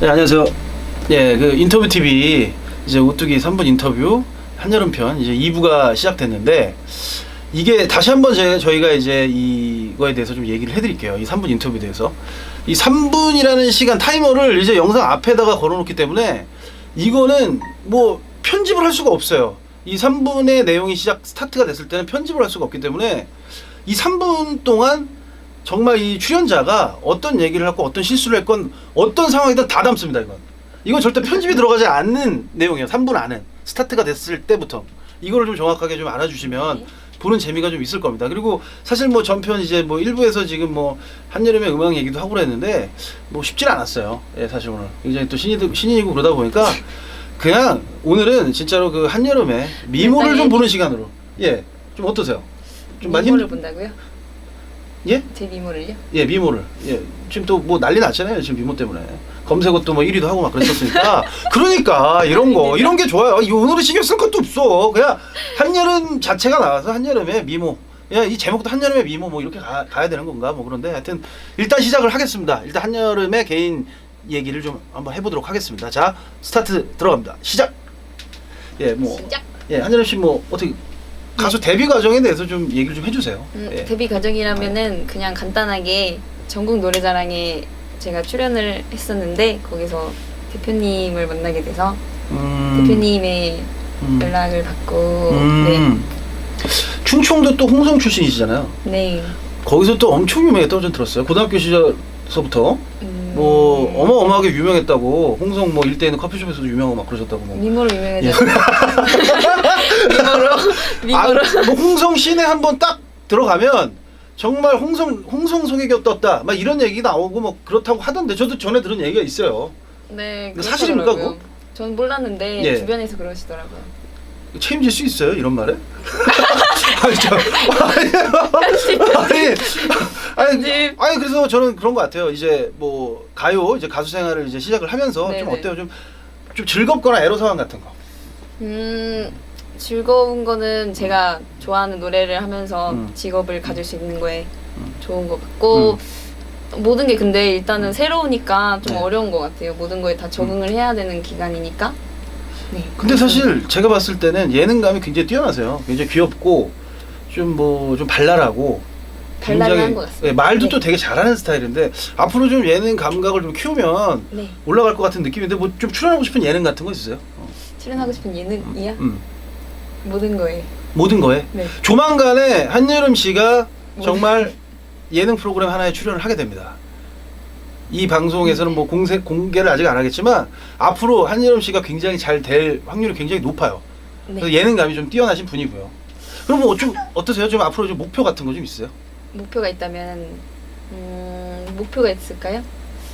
네, 안녕하세요. 예, 그 인터뷰 TV 이제 오뚜기 3분 인터뷰 한여름 편 이제 2부가 시작됐는데 이게 다시 한번 제, 저희가 이제 이거에 대해서 좀 얘기를 해드릴게요. 이 3분 인터뷰에 대해서 이 3분이라는 시간 타이머를 이제 영상 앞에다가 걸어놓기 때문에 이거는 뭐 편집을 할 수가 없어요. 이 3분의 내용이 시작 스타트가 됐을 때는 편집을 할 수가 없기 때문에 이 3분 동안 정말 이 출연자가 어떤 얘기를 하고 어떤 실수를 했건 어떤 상황이든 다 담습니다 이건. 이건 절대 편집이 들어가지 않는 내용이에요 3분 안은. 스타트가 됐을 때부터. 이거를 좀 정확하게 좀 알아주시면 네. 보는 재미가 좀 있을 겁니다. 그리고 사실 뭐 전편 이제 뭐 일부에서 지금 뭐 한여름의 음악 얘기도 하고 그랬는데 뭐 쉽진 않았어요. 예 사실 오늘. 굉장히 또 신인 신인이고 그러다 보니까 그냥 오늘은 진짜로 그 한여름의 미모를 좀 보는 시간으로. 예 좀 어떠세요? 좀 많이 미모를 힘 본다고요? 예? 제 미모를요? 예, 미모를. 예. 지금 또 뭐 난리 났잖아요. 지금 미모 때문에. 검색어 또뭐 1위도 하고 막 그랬었으니까. 그러니까 이런 거, 이런 게 좋아요. 이 오늘은 신경 쓸 것도 없어. 그냥 한여름 자체가 나와서 한여름의 미모. 야, 이 제목도 한여름의 미모 뭐 이렇게 가, 가야 되는 건가 뭐 그런데 하여튼 일단 시작을 하겠습니다. 일단 한여름의 개인 얘기를 좀 한번 해보도록 하겠습니다. 자, 스타트 들어갑니다. 시작. 예, 뭐, 시작. 예, 한여름 씨 뭐 어떻게 가수 데뷔 과정에 대해서 좀 얘기를 좀 해주세요. 음, 예. 데뷔 과정이라면은 그냥 간단하게 전국 노래자랑에 제가 출연을 했었는데 거기서 대표님을 만나게 돼서 음, 대표님의 음. 연락을 받고 음. 충청도 또 홍성 출신이시잖아요. 네, 네. 거기서 또 엄청 유명했다고 전 들었어요. 고등학교 시절서부터 음, 뭐 어마어마하게 유명했다고 홍성 뭐 일대 있는 커피숍에서도 유명하고 막 그러셨다고 뭐. 미모로 유명해져서 미모로 미모로 아, 뭐 홍성 시내 한번 딱 들어가면 정말 홍성 홍성 소개교 떴다. 막 이런 얘기 나오고 뭐 그렇다고 하던데 저도 전에 들은 얘기가 있어요. 네 사실입니까, 그렇더라고요. 전 몰랐는데 예. 주변에서 그러시더라고요. 책임질 수 있어요 이런 말에? 아니 저 아니 아니 아니, 네. 아니 그래서 저는 그런 것 같아요 이제 뭐 가요 이제 가수 생활을 이제 시작을 하면서 좀 네네. 어때요 좀 좀 즐겁거나 애로 사항 같은 거 음 즐거운 거는 제가 좋아하는 노래를 하면서 음. 직업을 가질 수 있는 거에 좋은 것 같고 모든 게 근데 일단은 새로우니까 좀 네. 어려운 것 같아요. 모든 거에 다 적응을 해야 되는 기간이니까. 네. 근데 사실 제가 봤을 때는 예능감이 굉장히 뛰어나세요 굉장히 귀엽고 좀 뭐좀 발랄하고 발랄한 것 같습니다. 예, 말도 네. 또 되게 잘하는 스타일인데 앞으로 좀 예능 감각을 좀 키우면 네 올라갈 것 같은 느낌인데 뭐 좀 출연하고 싶은 예능 같은 거 있으세요? 어. 출연하고 싶은 예능이야 음. 모든 거에. 모든 거에 네. 조만간에 한여름 씨가 뭐. 정말 예능 프로그램 하나에 출연을 하게 됩니다. 이 방송에서는 뭐 공세, 공개를 아직 안 하겠지만 앞으로 한여름 씨가 굉장히 잘 될 확률이 굉장히 높아요. 그래서 네. 예능감이 좀 뛰어나신 분이고요. 그럼 뭐 좀 어떠세요? 좀 앞으로 좀 목표 같은 거 좀 있어요? 목표가 있다면 음 목표가 있을까요?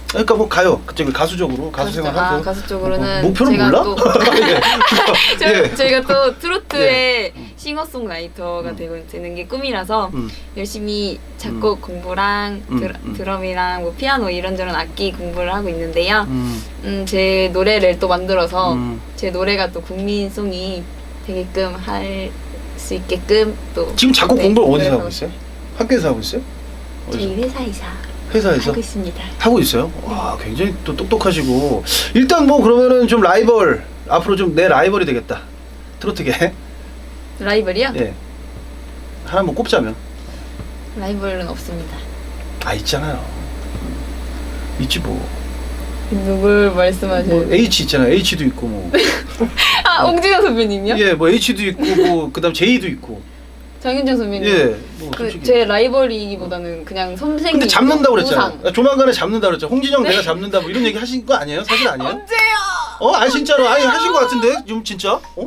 그러니까 뭐 가요. 그쪽에 가수적으로 가수 쪽- 생활 아, 하고 가수 쪽으로는 뭐, 목표는 제가 몰라? 또 예. 저, 예. 저희가 또 트로트의 음. 싱어송라이터가 음. 되고 되는 게 꿈이라서 음. 열심히 작곡 공부랑 음, 드, 음. 드럼 이랑 뭐 피아노 이런저런 악기 공부를 하고 있는데요. 음. 음, 제 노래를 또 만들어서 음. 제 노래가 또 국민송이 되게끔 할 수 있게끔 또 지금 작곡 네, 공부를 어디서 노력하고 하고 있어요? 학교에서 하고 있어요? 저희? 회사에서 회사에서? 하고 있습니다. 하고 있어요? 와 굉장히 또 똑똑하시고 일단 뭐 그러면은 좀 라이벌 앞으로 좀 내 라이벌이 되겠다 트로트계 라이벌이요? 예 하나 뭐 꼽자면 라이벌은 없습니다. 아 있잖아요 있지 뭐, 누굴 말씀하시는? 뭐 H 있잖아요 H도 있고 뭐 아 옹진영 선배님요? 예, 뭐 H도 있고 뭐 그다음 J도 있고 장윤정 선배님. 예, 뭐 그 솔직히 제 라이벌이기보다는 그냥 선생님. 근데 잡는다고 그랬잖아요 우상. 네. 아, 조만간에 잡는다 그랬죠 홍진영 내가 잡는다 뭐 이런 얘기 하신 거 아니에요? 사실 아니에요? 언제요? 어? 아니 진짜로 아니 하신 거 같은데 좀 진짜? 어?